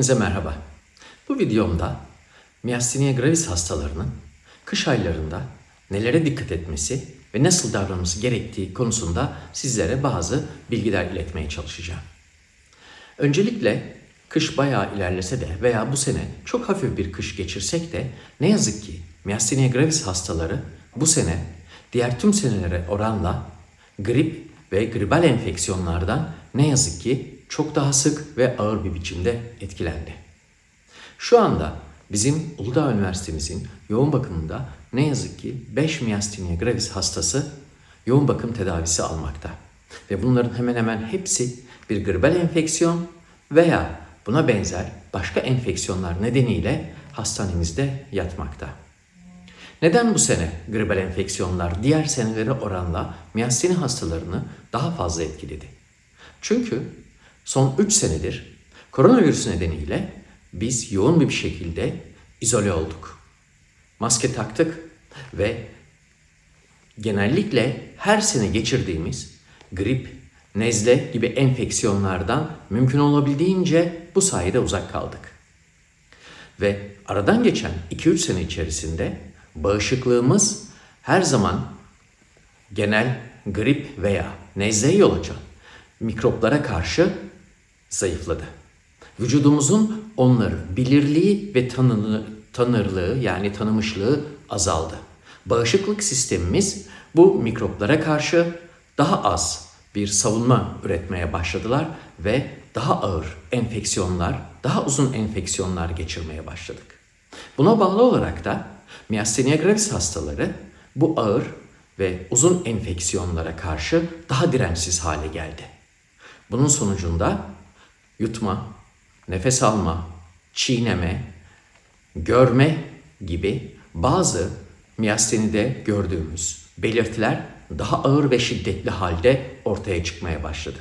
Hepinize merhaba. Bu videomda Myasthenia gravis hastalarının kış aylarında nelere dikkat etmesi ve nasıl davranması gerektiği konusunda sizlere bazı bilgiler iletmeye çalışacağım. Öncelikle kış bayağı ilerlese de veya bu sene çok hafif bir kış geçirsek de ne yazık ki Myasthenia gravis hastaları bu sene diğer tüm senelere oranla grip ve gribal enfeksiyonlardan ne yazık ki çok daha sık ve ağır bir biçimde etkilendi. Şu anda bizim Uludağ Üniversitemizin yoğun bakımında ne yazık ki 5 myasthenia gravis hastası yoğun bakım tedavisi almakta. Ve bunların hemen hemen hepsi bir gribal enfeksiyon veya buna benzer başka enfeksiyonlar nedeniyle hastanemizde yatmakta. Neden bu sene gribal enfeksiyonlar diğer senelere oranla miyasteni hastalarını daha fazla etkiledi? Çünkü son 3 senedir koronavirüs nedeniyle biz yoğun bir şekilde izole olduk. Maske taktık ve genellikle her sene geçirdiğimiz grip, nezle gibi enfeksiyonlardan mümkün olabildiğince bu sayede uzak kaldık. Ve aradan geçen 2-3 sene içerisinde bağışıklığımız her zaman genel grip veya nezleye yol açan mikroplara karşı zayıfladı. Vücudumuzun onları bilirliği ve tanını, tanırlığı yani tanımışlığı azaldı. Bağışıklık sistemimiz bu mikroplara karşı daha az bir savunma üretmeye başladılar ve daha ağır enfeksiyonlar, daha uzun enfeksiyonlar geçirmeye başladık. Buna bağlı olarak da Myasthenia gravis hastaları bu ağır ve uzun enfeksiyonlara karşı daha dirençsiz hale geldi. Bunun sonucunda yutma, nefes alma, çiğneme, görme gibi bazı miyastenide gördüğümüz belirtiler daha ağır ve şiddetli halde ortaya çıkmaya başladı.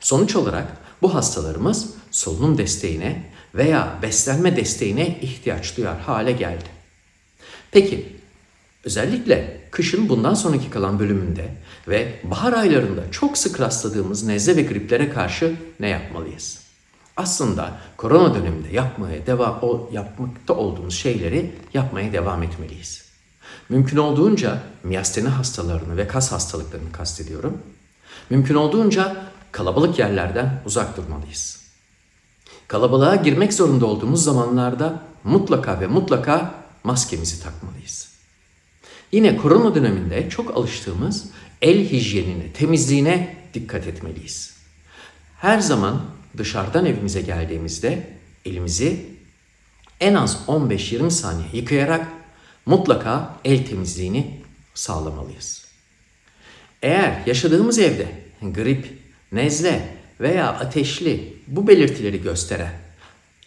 Sonuç olarak bu hastalarımız solunum desteğine veya beslenme desteğine ihtiyaç duyar hale geldi. Peki özellikle kışın bundan sonraki kalan bölümünde ve bahar aylarında çok sık rastladığımız nezle ve griplere karşı ne yapmalıyız? Aslında korona döneminde yapmaya devam o yapmakta olduğumuz şeyleri yapmaya devam etmeliyiz. Mümkün olduğunca miyasteni hastalarını ve kas hastalıklarını kastediyorum. Mümkün olduğunca kalabalık yerlerden uzak durmalıyız. Kalabalığa girmek zorunda olduğumuz zamanlarda mutlaka ve mutlaka maskemizi takmalıyız. Yine korona döneminde çok alıştığımız el hijyenine, temizliğine dikkat etmeliyiz. Her zaman dışarıdan evimize geldiğimizde elimizi en az 15-20 saniye yıkayarak mutlaka el temizliğini sağlamalıyız. Eğer yaşadığımız evde grip, nezle veya ateşli bu belirtileri gösteren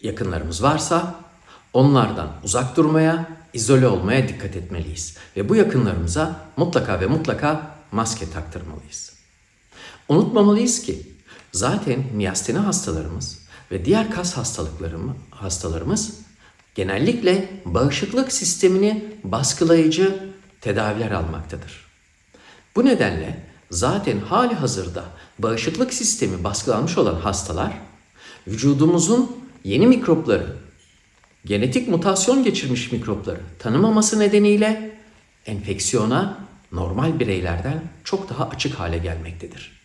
yakınlarımız varsa onlardan uzak durmaya, izole olmaya dikkat etmeliyiz. Ve bu yakınlarımıza mutlaka ve mutlaka maske taktırmalıyız. Unutmamalıyız ki zaten miyasteni hastalarımız ve diğer kas hastalıklarımız, hastalarımız genellikle bağışıklık sistemini baskılayıcı tedaviler almaktadır. Bu nedenle zaten hali hazırda bağışıklık sistemi baskılanmış olan hastalar vücudumuzun yeni mikropları, genetik mutasyon geçirmiş mikropları tanımaması nedeniyle enfeksiyona normal bireylerden çok daha açık hale gelmektedir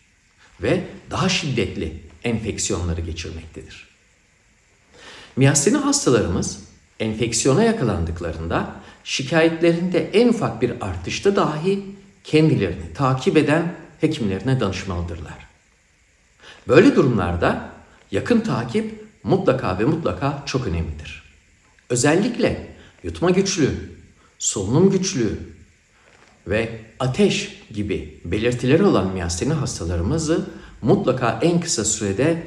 ve daha şiddetli enfeksiyonları geçirmektedir. Miyasteni hastalarımız enfeksiyona yakalandıklarında şikayetlerinde en ufak bir artışta dahi kendilerini takip eden hekimlerine danışmalıdırlar. Böyle durumlarda yakın takip mutlaka ve mutlaka çok önemlidir. Özellikle yutma güçlüğü, solunum güçlüğü ve ateş gibi belirtileri olan miyasteni hastalarımızı mutlaka en kısa sürede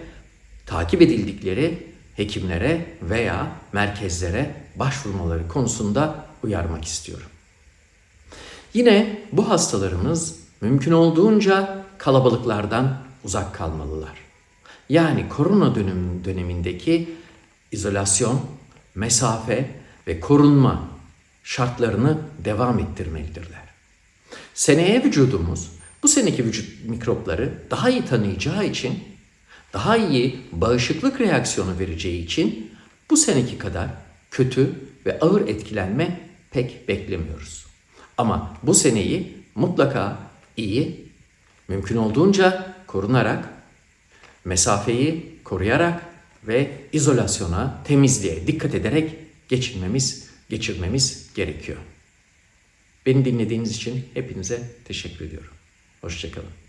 takip edildikleri hekimlere veya merkezlere başvurmaları konusunda uyarmak istiyorum. Yine bu hastalarımız mümkün olduğunca kalabalıklardan uzak kalmalılar. Yani korona dönem, dönemindeki izolasyon, mesafe ve korunma şartlarını devam ettirmektedirler. Seneye vücudumuz bu seneki vücut mikropları daha iyi tanıyacağı için daha iyi bağışıklık reaksiyonu vereceği için bu seneki kadar kötü ve ağır etkilenme pek beklemiyoruz. Ama bu seneyi mutlaka iyi, mümkün olduğunca korunarak, mesafeyi koruyarak ve izolasyona, temizliğe dikkat ederek geçirmemiz, geçirmemiz gerekiyor. Beni dinlediğiniz için hepinize teşekkür ediyorum. Hoşçakalın.